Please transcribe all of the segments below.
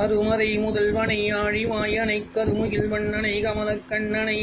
அருமறை முதல்வனை ஆழிவாயனை கருமுகில் வண்ணனை கமலக் கண்ணனை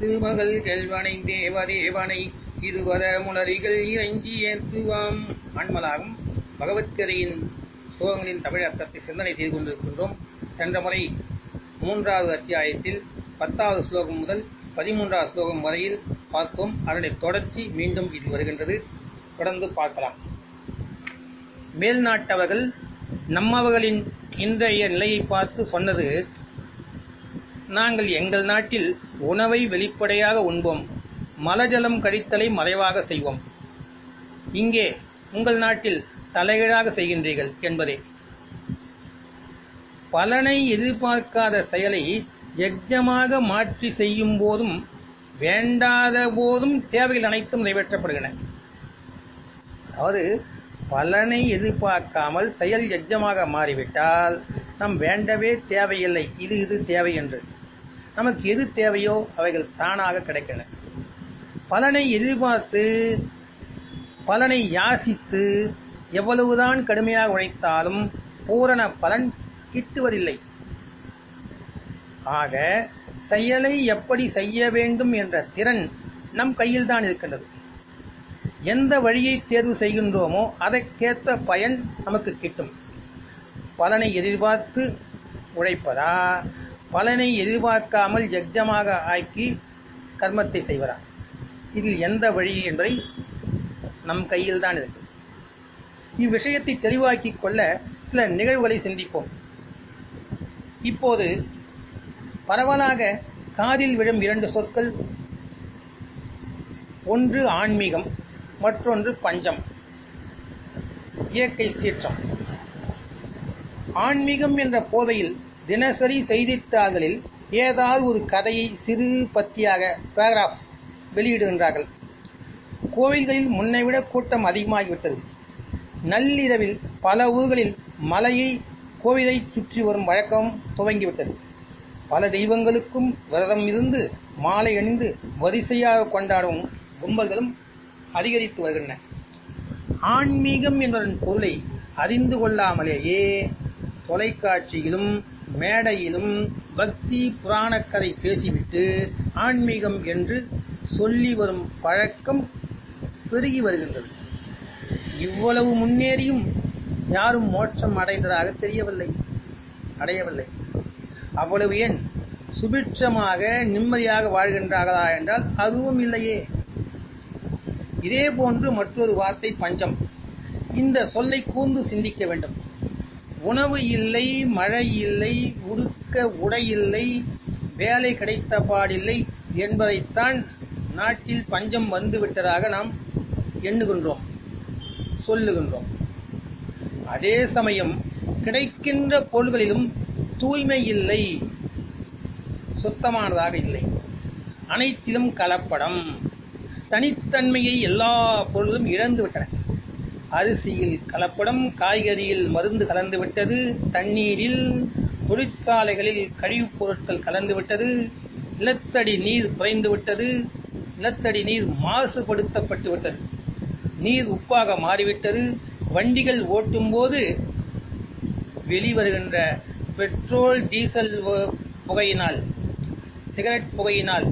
திருமகள் கெல்வனை தேவதேவனை இதுவர முளரிகள் இறைஞ்சி ஏத்துவாம். ஆண்மலாகும் பகவத்கதையின் ஸ்லோகங்களின் தமிழ் அர்த்தத்தை சிந்தனை செய்து கொண்டிருக்கின்றோம். சென்ற முறை மூன்றாவது அத்தியாயத்தில் பத்தாவது ஸ்லோகம் முதல் பதிமூன்றாவது ஸ்லோகம் வரையில் பார்த்தோம். அதனுடைய தொடர்ச்சி மீண்டும் இது வருகின்றது. தொடர்ந்து பார்க்கலாம். மேல்நாட்டவர்கள் நம்மவர்களின் இன்றைய நிலையை பார்த்து சொன்னது நாங்கள் எங்கள் நாட்டில் உணவை வெளிப்படையாக உண்போம் மலஜலம் கழித்தலை மறைவாக செய்வோம். இங்கே உங்கள் நாட்டில் தலைகீழாக செய்கின்றீர்கள் என்பதே. பலனை எதிர்பார்க்காத செயலை யஜ்ஜமாக மாற்றி செய்யும் போதும் வேண்டாத போதும் தேவைகள் அனைத்தும் நிறைவேற்றப்படுகின்றன. அதாவது பலனை எதிர்பார்க்காமல் செயல் எஜ்ஜமாக மாறிவிட்டால் நம் வேண்டவே தேவையில்லை. இது இது தேவை என்று. நமக்கு எது தேவையோ அவைகள் தானாக கிடைக்கின்றன. பலனை எதிர்பார்த்து பலனை யாசித்து எவ்வளவுதான் கடுமையாக உழைத்தாலும் பூரண பலன் கிட்டுவதில்லை. ஆக செயலை எப்படி செய்ய வேண்டும் என்ற திறன் நம் கையில்தான் இருக்கின்றது. எந்த வழியை தேர்வு செய்கின்றோமோ அதற்கேற்ற பயன் நமக்கு கிட்டும். பலனை எதிர்பார்த்து உழைப்பதா? பலனை எதிர்பார்க்காமல் யஜ்ஜமாக ஆக்கி கர்மத்தை செய்வதா? இதில் எந்த வழி என்பதை நம் கையில் தான் இருக்கு. இவ்விஷயத்தை தெளிவாக்கிக் கொள்ள சில நிகழ்வுகளை சிந்திப்போம். இப்போது பரவலாக காதில் விழும் இரண்டு சொற்கள். ஒன்று ஆன்மீகம் மற்றொன்று பஞ்சம். இயற்கை சீற்றம். ஆன்மீகம் என்ற போதையில் தினசரி செய்தித்தாள்களில் ஏதாவது ஒரு கதையை சிறு பத்தியாக பேராகிராஃப் வெளியிடுகின்றார்கள். கோவில்களில் முன்னைவிட கூட்டம் அதிகமாகிவிட்டது. நள்ளிரவில் பல ஊர்களில் மலையை கோவிலை சுற்றி வரும் வழக்கம் துவங்கிவிட்டது. பல தெய்வங்களுக்கும் விரதம் இருந்து மாலை அணிந்து வரிசையாக கொண்டாடும் கும்பல்களும் அதிகரித்து வருகின்றன. ஆன்மீகம் என்பதன் பொருளை அறிந்து கொள்ளாமலேயே தொலைக்காட்சியிலும் மேடையிலும் பக்தி புராணக்கதை பேசிவிட்டு ஆன்மீகம் என்று சொல்லி வரும் பழக்கம் பெருகி வருகின்றது. இவ்வளவு முன்னேறியும் யாரும் மோட்சம் அடைந்ததாக தெரியவில்லை. அடையவில்லை. அவ்வளவு ஏன்? சுபிட்சமாக நிம்மதியாக வாழ்கின்றார்களா என்றால் அதுவும் இல்லையே. இதே போன்று மற்றொரு வார்த்தை பஞ்சம். இந்த சொல்லை கூர்ந்து சிந்திக்க வேண்டும். உணவு இல்லை மழை இல்லை உடுக்க உடை இல்லை வேலை கிடைத்த பாடில்லை என்பதைத்தான் நாட்டில் பஞ்சம் வந்துவிட்டதாக நாம் எண்ணுகின்றோம் சொல்லுகின்றோம். அதே சமயம் கிடைக்கின்ற பொருள்களிலும் தூய்மை இல்லை சுத்தமானதாக இல்லை. அனைத்திலும் கலப்படம். தனித்தன்மையை எல்லா பொருளும் இழந்து விட்டன. அரிசியில் கலப்படம் காய்கறியில் மருந்து கலந்து விட்டது தண்ணீரில் தொழிற்சாலைகளில் கழிவுப் பொருட்கள் கலந்து விட்டது நிலத்தடி நீர் குறைந்துவிட்டது நிலத்தடி நீர் மாசுபடுத்தப்பட்டு விட்டது. நீர் உப்பாக மாறிவிட்டது. வண்டிகள் ஓட்டும்போது வெளிவருகின்ற பெட்ரோல் டீசல் புகையினால் சிகரெட் புகையினால்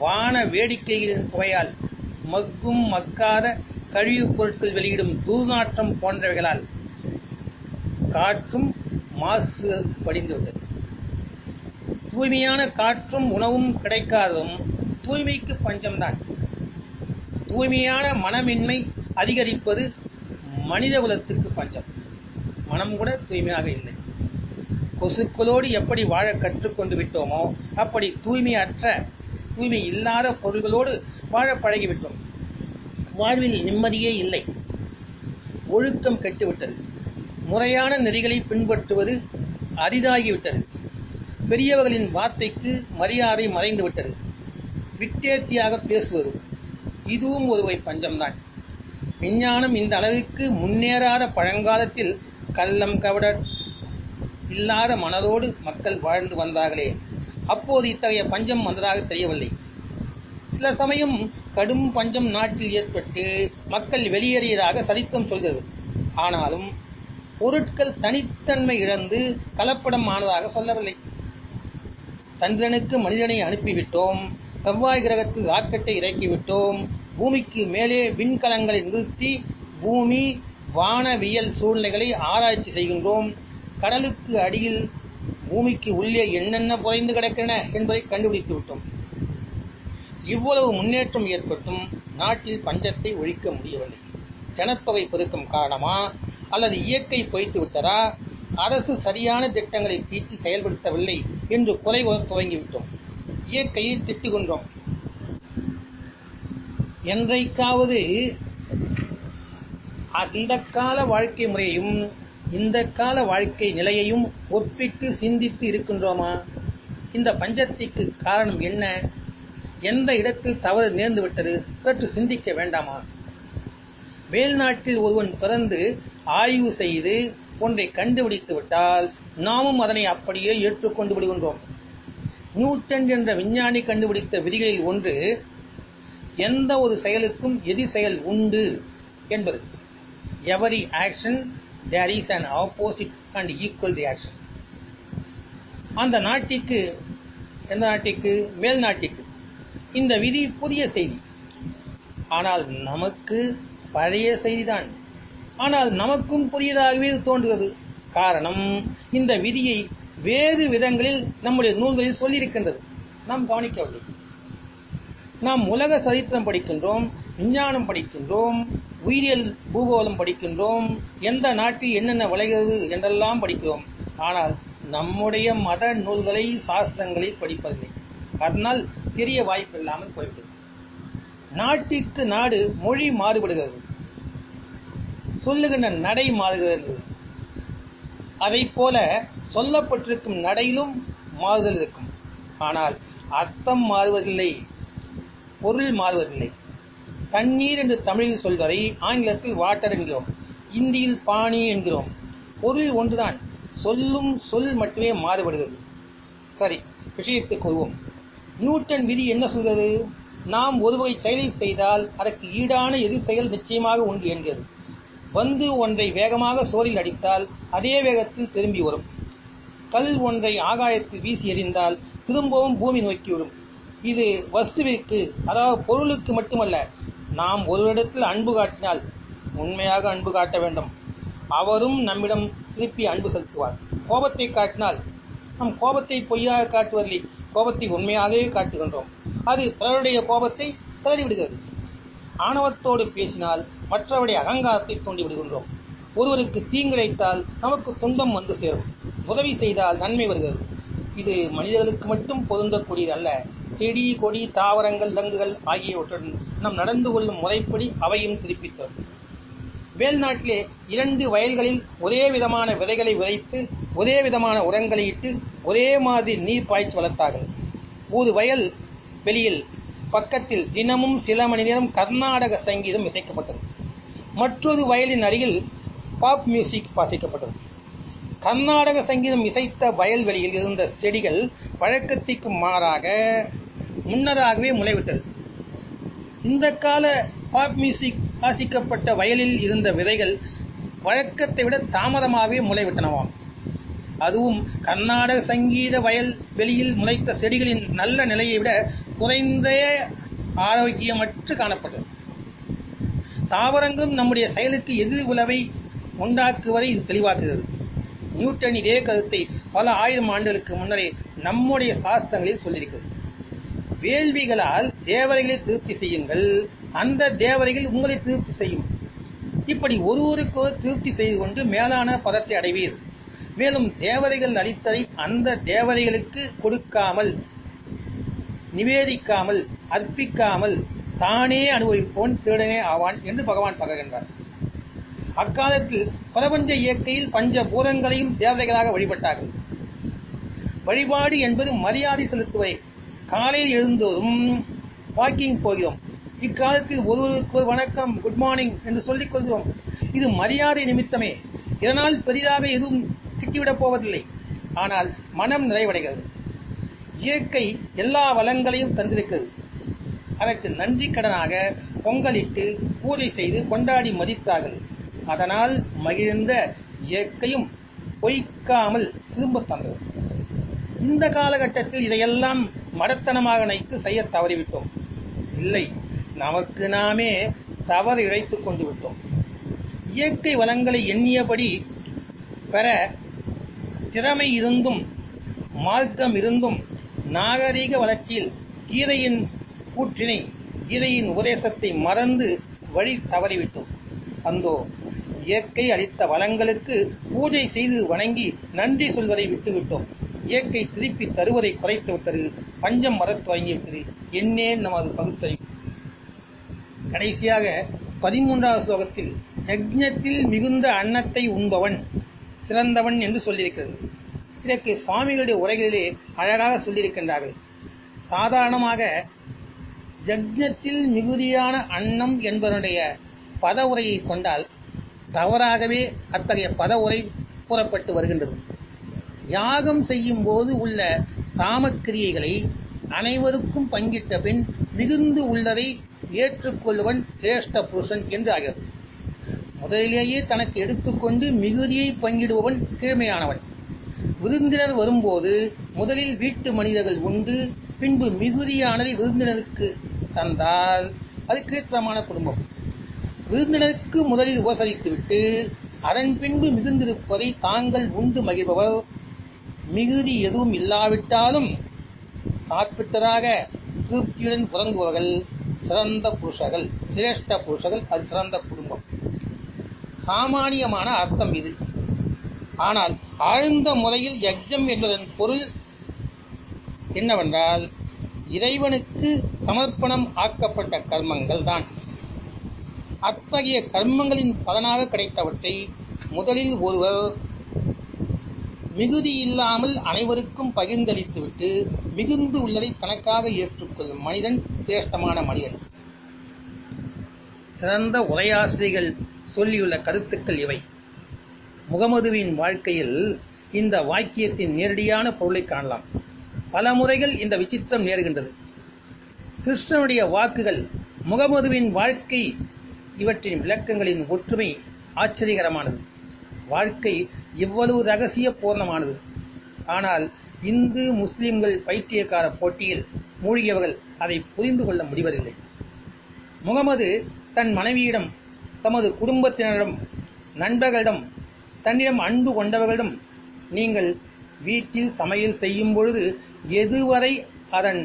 வான வேடிக்கையின் புகையால் மக்கும் மக்காத கழிவுப் பொருட்கள் வெளியிடும் துர்நாற்றம் போன்றவைகளால் காற்றும் மாசு படிந்துவிட்டது. தூய்மையான காற்றும் உணவும் கிடைக்காதும் தூய்மைக்கு பஞ்சம்தான். தூய்மையான மனமின்மை அதிகரிப்பது மனித குலத்துக்கு பஞ்சம். மனம் கூட தூய்மையாக இல்லை. கொசுக்களோடு எப்படி வாழ கற்றுக்கொண்டு விட்டோமோ அப்படி தூய்மையற்ற தூய்மை இல்லாத பொருள்களோடு வாழ பழகிவிட்டோம். வாழ்வில் நிம்மதியே இல்லை. ஒழுக்கம் கெட்டுவிட்டது. முறையான நெறிகளை பின்பற்றுவது அரிதாகிவிட்டது. பெரியவர்களின் வார்த்தைக்கு மரியாதை மறைந்து விட்டது விட்டேத்தியாக பேசுவது இதுவும் ஒரு வகை பஞ்சம்தான். விஞ்ஞானம் இந்த அளவிற்கு முன்னேறாத பழங்காலத்தில் கள்ளம் கவடர் இல்லாத மனதோடு மக்கள் வாழ்ந்து வந்தார்களே. அப்போது இத்தகைய பஞ்சம் வந்ததாக தெரியவில்லை. சில சமயம் கடும் பஞ்சம் நாட்டில் ஏற்பட்டு மக்கள் வெளியேறியதாக சரித்திரம் சொல்கிறது. ஆனாலும் பொருட்கள் தனித்தன்மை இழந்து கலப்படம் ஆனதாக சொல்லவில்லை. சந்திரனுக்கு மனிதனை அனுப்பிவிட்டோம் செவ்வாய் கிரகத்தில் ராக்கெட்டை இறக்கிவிட்டோம் பூமிக்கு மேலே விண்கலங்களை நிறுத்தி பூமி வானவியல் சூழ்நிலைகளை ஆராய்ச்சி செய்கின்றோம் கடலுக்கு அடியில் பூமிக்கு உள்ளே என்னென்ன புதைந்து கிடக்கின்றன என்பதை கண்டுபிடித்து விட்டோம். இவ்வளவு முன்னேற்றம் ஏற்பட்டும் நாட்டில் பஞ்சத்தை ஒழிக்க முடியவில்லை. ஜனத்தொகை பெருக்கம் காரணமா அல்லது இயற்கை பொய்த்து விட்டதா? அரசு சரியான திட்டங்களை தீட்டி செயல்படுத்தவில்லை என்று குறை துவங்கிவிட்டோம் இயற்கையை திட்டுகின்றோம் என்றைக்காவது அந்த கால வாழ்க்கை முறையும் இந்த கால வாழ்க்கை நிலையையும் ஒப்பிட்டு சிந்தித்து இருக்கின்றோமா? இந்த பஞ்சத்திற்கு காரணம் என்ன? எந்த இடத்தில் தவறு நேர்ந்து விட்டது? சற்று சிந்திக்க வேண்டாமா? மேல்நாட்டில் ஒருவன் பிறந்து ஆய்வு செய்து ஒன்றை கண்டுபிடித்து விட்டால் நாமும் அதனை அப்படியே ஏற்றுக்கொண்டு விடுகின்றோம். நியூட்டன் என்ற விஞ்ஞானி கண்டுபிடித்த விதிகளில் ஒன்று எந்த ஒரு செயலுக்கும் எதி செயல் உண்டு என்பது. Every action there is an opposite and equal reaction அந்த நாட்டிற்கு எந்த நாட்டிற்கு? மேல் நாட்டிற்கு. இந்த விதி புதிய செய்தி. ஆனால் நமக்கு பழைய செய்திதான். ஆனால் நமக்கும் புதியதாகவே தோன்றுகிறது காரணம் இந்த விதியை வேறு விதங்களில் நம்முடைய நூல்களில் சொல்லியிருக்கின்றது. நாம் கவனிக்கவில்லை. நாம் உலக சரித்திரம் படிக்கின்றோம் விஞ்ஞானம் படிக்கின்றோம் உயிரியல் பூகோளம் படிக்கின்றோம் எந்த நாட்டில் என்னென்ன விளைகிறது என்றெல்லாம் படிக்கிறோம். ஆனால் நம்முடைய மத நூல்களை சாஸ்திரங்களை படிப்பதில்லை. அதனால் தெரிய வாய்ப்பில்லாமல் போய்விட்டது. நாட்டிற்கு நாடு மொழி மாறுபடுகிறது. சொல்லுகின்ற நடை மாறுகிறது அதை போல சொல்லப்பட்டிருக்கும் நடையிலும் மாறுதல் இருக்கும். ஆனால் அர்த்தம் மாறுவதில்லை. பொருள் மாறுவதில்லை. தண்ணீர் என்று தமிழில் சொல்வதை ஆங்கிலத்தில் வாட்டர் என்கிறோம். இந்தியில் பாணி என்கிறோம். பொருள் ஒன்றுதான். சொல்லும் சொல் மட்டுமே மாறுபடுகிறது. சரி விஷயத்துக்கு வருவோம். நியூட்டன் விதி என்ன சொல்கிறது? நாம் ஒருவகை செயலை செய்தால் அதற்கு ஈடான எதிர் செயல் நிச்சயமாக உண்டு என்கிறது. வந்து ஒன்றை வேகமாக சோரில் அடித்தால் அதே வேகத்தில் திரும்பி வரும். கல் ஒன்றை ஆகாயத்தில் வீசி எறிந்தால் திரும்பவும் பூமி நோக்கிவிடும் இது வஸ்துவிற்கு அதாவது பொருளுக்கு மட்டுமல்ல நாம் ஒருவரிடத்தில் அன்பு காட்டினால் உண்மையாக அன்பு காட்ட வேண்டும். அவரும் நம்மிடம் திருப்பி அன்பு செலுத்துவார். கோபத்தை காட்டினால் நம் கோபத்தை பொய்யாக காட்டுவதில்லை கோபத்தை உண்மையாகவே காட்டுகின்றோம். அது பிறருடைய கோபத்தை கிளறிவிடுகிறது ஆணவத்தோடு பேசினால் மற்றவருடைய அகங்காரத்தை தூண்டி விடுகின்றோம் ஒருவருக்கு தீங்கிழைத்தால் நமக்கு துன்பம் வந்து சேரும். உதவி செய்தால் நன்மை வருகிறது. இது மனிதர்களுக்கு மட்டும் பொருந்தக்கூடியது அல்ல செடி கொடி தாவரங்கள் லங்குகள் ஆகியவற்றுடன் நம் நடந்து கொள்ளும் முறைப்படி அவையும் திருப்பித் தரும் வேல்நாட்டிலே இரண்டு வயல்களில் ஒரே விதமான விதைகளை விதைத்து ஒரே விதமான உரங்களை இட்டு ஒரே மாதிரி நீர் பாய்ச்சி வளர்த்தார்கள். ஒரு வயல் வெளியில் பக்கத்தில் தினமும் சில மணி நேரம் கர்நாடக சங்கீதம் இசைக்கப்பட்டது. மற்றொரு வயலின் அருகில் பாப் மியூசிக் வாசிக்கப்பட்டது. கர்நாடக சங்கீதம் இசைத்த வயல்வெளியில் இருந்த செடிகள் வழக்கத்திற்கு மாறாக முன்னதாகவே முளைவிட்டது. இந்த கால பாப் மியூசிக் வாசிக்கப்பட்ட வயலில் இருந்த விதைகள் வழக்கத்தை விட தாமதமாகவே முளைவிட்டனவாம் அதுவும் கர்நாடக சங்கீத வயல் வெளியில் முளைத்த செடிகளின் நல்ல நிலையை விட குறைந்த ஆரோக்கியமற்று காணப்பட்டது. தாவரங்களும் நம்முடைய செயலுக்கு எதிர் உளவை உண்டாக்குவதை இது தெளிவாக்குகிறது. நியூட்டன் இதே கருத்தை பல ஆயிரம் ஆண்டுகளுக்கு முன்னரே நம்முடைய சாஸ்திரங்களில் சொல்லியிருக்கிறது. வேள்விகளால் தேவரைகளை திருப்தி செய்யுங்கள். அந்த தேவரைகள் உங்களை திருப்தி செய்யும். இப்படி ஒருவருக்கு திருப்தி செய்து கொண்டு மேலான பதத்தை அடைவீர். மேலும் தேவதைகள் அளித்ததை அந்த தேவதைகளுக்கு கொடுக்காமல் நிவேதிக்காமல் அர்ப்பிக்காமல் தானே அனுபவிப்போன் திருடனே ஆவான் என்று பகவான் பகர்கின்றார். அக்காலத்தில் பிரபஞ்ச இயற்கையில் பஞ்ச பூதங்களையும் தேவதைகளாக வழிபட்டார்கள். வழிபாடு என்பது மரியாதை செலுத்துவதை. காலையில் எழுந்தோறும் வாக்கிங் போகிறோம். இக்காலத்தில் ஒருவருக்கு ஒரு வணக்கம் குட் மார்னிங் என்று சொல்லிக் கொள்கிறோம். இது மரியாதை நிமித்தமே. இதனால் பெரிதாக எதுவும் கிட்டிவிடப் போவதில்லை. ஆனால் மனம் நிறைவடைகிறது. இயற்கை எல்லா வளங்களையும் தந்திருக்கிறது. அதற்கு நன்றி கடனாக பொங்கலிட்டு பூஜை செய்து கொண்டாடி மதித்தார்கள். அதனால் மகிழ்ந்த இயற்கையும் பொய்க்காமல் திரும்ப தந்தது. இந்த காலகட்டத்தில் இதையெல்லாம் மடத்தனமாக நினைத்து செய்ய தவறிவிட்டோம். இல்லை நமக்கு நாமே தவறு இழைத்து கொண்டு விட்டோம். இயற்கை வளங்களை எண்ணியபடி பெற திறமை இருந்தும் மார்க்கம் இருந்தும் நாகரீக வளர்ச்சியில் கீதையின் கூற்றினை கீதையின் உபதேசத்தை மறந்து வழி தவறிவிட்டோம். அந்தோ இயற்கை அளித்த வளங்களுக்கு பூஜை செய்து வணங்கி நன்றி சொல்வதை விட்டுவிட்டோம். இயற்கை திருப்பி தருவதை குறைத்து விட்டது. பஞ்சம் வரத் துவங்கிவிட்டது. என்னே நமது பகுத்தறிவு. கடைசியாக பதிமூன்றாவது ஸ்லோகத்தில் யஜ்ஞத்தில் மிகுந்த அன்னத்தை உண்பவன் சிறந்தவன் என்று சொல்லியிருக்கிறது. இதற்கு சுவாமிகளுடைய உரைகளிலே அழகாக சொல்லியிருக்கின்றார்கள். சாதாரணமாக யஜ்ஞத்தில் மிகுதியான அன்னம் என்பதனுடைய பத உரையை கொண்டால் தவறாகவே அத்தகைய பத உரை கூறப்பட்டு வருகின்றது. யாகம் செய்யும் போது உள்ள சாமக்கிரியைகளை அனைவருக்கும் பங்கிட்ட பின் மிகுந்து உள்ளதை ஏற்றுக்கொள்வன் சிரேஷ்ட புருஷன் என்று ஆகிறது. முதலிலேயே தனக்கு எடுத்துக்கொண்டு மிகுதியை பங்கிடுபவன் கீழ்மையானவன். விருந்தினர் வரும்போது முதலில் வீட்டு மனிதர்கள் உண்டு பின்பு மிகுதியானதை விருந்தினருக்கு தந்தால் அது கீழ்த்தரமான குடும்பம். விருந்தினருக்கு முதலில் உபசரித்துவிட்டு அதன் பின்பு மிகுந்திருப்பதை தாங்கள் உண்டு மகிழ்பவர். மிகுதி எதுவும் இல்லாவிட்டாலும் சாப்பிட்டதாக திருப்தியுடன் உறங்குபவர்கள் சிறந்த புருஷர்கள் சிரேஷ்ட புருஷர்கள் அது சிறந்த குடும்பம். சாமானியமான அர்த்தம் இது. ஆனால் ஆழ்ந்த முறையில் யஜ்ஜம் என்பதன் பொருள் என்னவென்றால் இறைவனுக்கு சமர்ப்பணம் ஆக்கப்பட்ட கர்மங்கள் தான். அத்தகைய கர்மங்களின் பலனாக கிடைத்தவற்றை முதலில் ஒருவர் மிகுதி இல்லாமல் அனைவருக்கும் பகிர்ந்தளித்துவிட்டு மிகுந்து உள்ளதை தனக்காக ஏற்றுக்கொள்ளும் மனிதன் சிரேஷ்டமான மனிதன். சிறந்த உரையாசிரியர்கள் சொல்லியுள்ள கருத்துக்கள் இவை. முகமதுவின் வாழ்க்கையில் இந்த வாக்கியத்தின் நேரடியான பொருளை காணலாம். பல முறைகள் இந்த விசித்திரம் நேருகின்றது. கிருஷ்ணனுடைய வாக்குகள் முகமதுவின் வாழ்க்கை இவற்றின் விளக்கங்களின் ஒற்றுமை ஆச்சரியகரமானது. வாழ்க்கை இவ்வளவு ரகசிய பூர்ணமானது ஆனால் இந்து முஸ்லிம்கள் பைத்தியக்கார போட்டியில் மூழ்கியவர்கள் அதை புரிந்து கொள்ள முடிவதில்லை. முகமது தன் மனைவியிடம் தமது குடும்பத்தினரிடம் நண்பர்களிடம் தன்னிடம் அன்பு கொண்டவர்களிடம் நீங்கள் வீட்டில் சமையல் செய்யும் பொழுது எதுவரை அதன்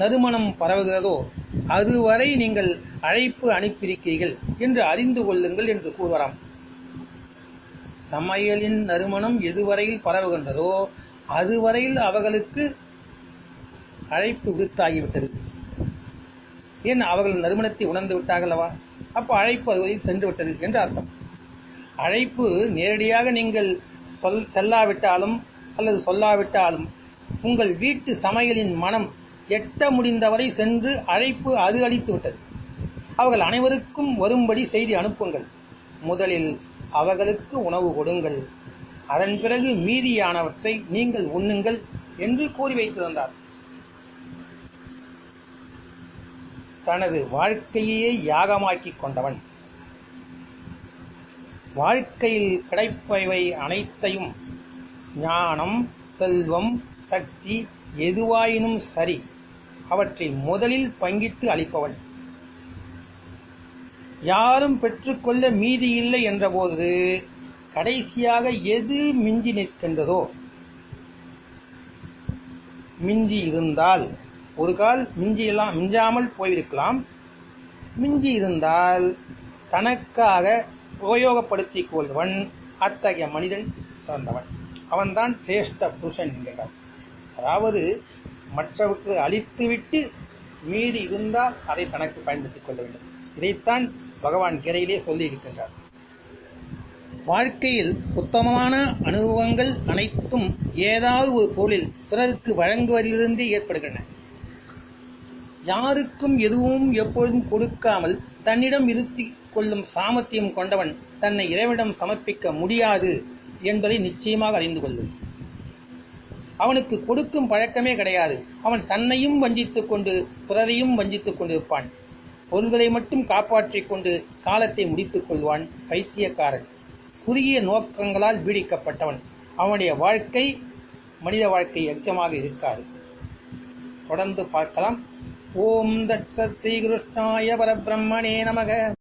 நறுமணம் பரவுகிறதோ அதுவரை நீங்கள் அழைப்பு அனுப்பியிருக்கிறீர்கள் என்று அறிந்து கொள்ளுங்கள் என்று கூறுவராம். சமையலின் நறுமணம் எதுவரையில் பரவுகின்றதோ அதுவரையில் அவர்களுக்கு அழைப்பு விடுத்தாகிவிட்டது. ஏன் அவர்கள் நறுமணத்தை உணர்ந்து விட்டார்களவா? அப்போ அழைப்பு அதுவரையில் சென்று விட்டது என்று அர்த்தம். அழைப்பு நேரடியாக நீங்கள் சொல் செல்லாவிட்டாலும் அல்லது சொல்லாவிட்டாலும் உங்கள் வீட்டு சமையலின் மனம் எட்ட முடிந்தவரை சென்று அழைப்பு அது அளித்து விட்டது அவர்கள் அனைவருக்கும் வரும்படி செய்தி அனுப்புங்கள். முதலில் அவர்களுக்கு உணவு கொடுங்கள். அதன் பிறகு மீதியானவற்றை நீங்கள் உண்ணுங்கள் என்று கூறி வைத்திருந்தார் தனது வாழ்க்கையே யாகமாக்கிக் கொண்டவன். வாழ்க்கையில் கிடைப்பவை அனைத்தையும் ஞானம் செல்வம் சக்தி எதுவாயினும் சரி அவற்றை முதலில் பங்கிட்டு அளிப்பவன். யாரும் பெற்றுக்கொள்ள மீதி இல்லை என்றபோது கடைசியாக எது மிஞ்சி நிற்கின்றதோ? மிஞ்சி இருந்தால். ஒரு கால் மிஞ்சியெல்லாம் மிஞ்சாமல் போயிருக்கலாம். மிஞ்சி இருந்தால் தனக்காக உபயோகப்படுத்திக் கொள்வன் அத்தகைய மனிதன் சிறந்தவன் அவன்தான் சிரேஷ்ட புருஷன் என்கிறான் அதாவது மற்றவுக்கு அழித்துவிட்டு மீதி இருந்தால் அதை தனக்கு பயன்படுத்திக் கொள்ள வேண்டும். இதைத்தான் பகவான் கீதையிலே சொல்லி இருக்கின்றார் வாழ்க்கையில் உத்தமமான அனுபவங்கள் அனைத்தும் ஏதாவது ஒரு பொருளில் பிறருக்கு வழங்குவதிலிருந்து ஏற்படுகின்றன. யாருக்கும் எதுவும் எப்பொழுதும் கொடுக்காமல் தன்னிடம் இருத்திக் கொள்ளும் சாமர்த்தியம் கொண்டவன் தன்னை இறைவனிடம் சமர்ப்பிக்க முடியாது என்பதை நிச்சயமாக அறிந்து கொள்ளு அவனுக்கு கொடுக்கும் பழக்கமே கிடையாது. அவன் தன்னையும் வஞ்சித்துக் கொண்டு பிறரையும் வஞ்சித்துக் கொண்டிருப்பான். பொருள்களை மட்டும் காப்பாற்றிக் கொண்டு காலத்தை முடித்துக் கொள்வான் பைத்தியக்காரன். குறுகிய நோக்கங்களால் பீடிக்கப்பட்டவன். அவனுடைய வாழ்க்கை மனித வாழ்க்கை எச்சமாக இருக்காது. தொடர்ந்து பார்க்கலாம். ஓம் தத் சத் ஸ்ரீ கிருஷ்ணாய பரபிரம்மணே நமக.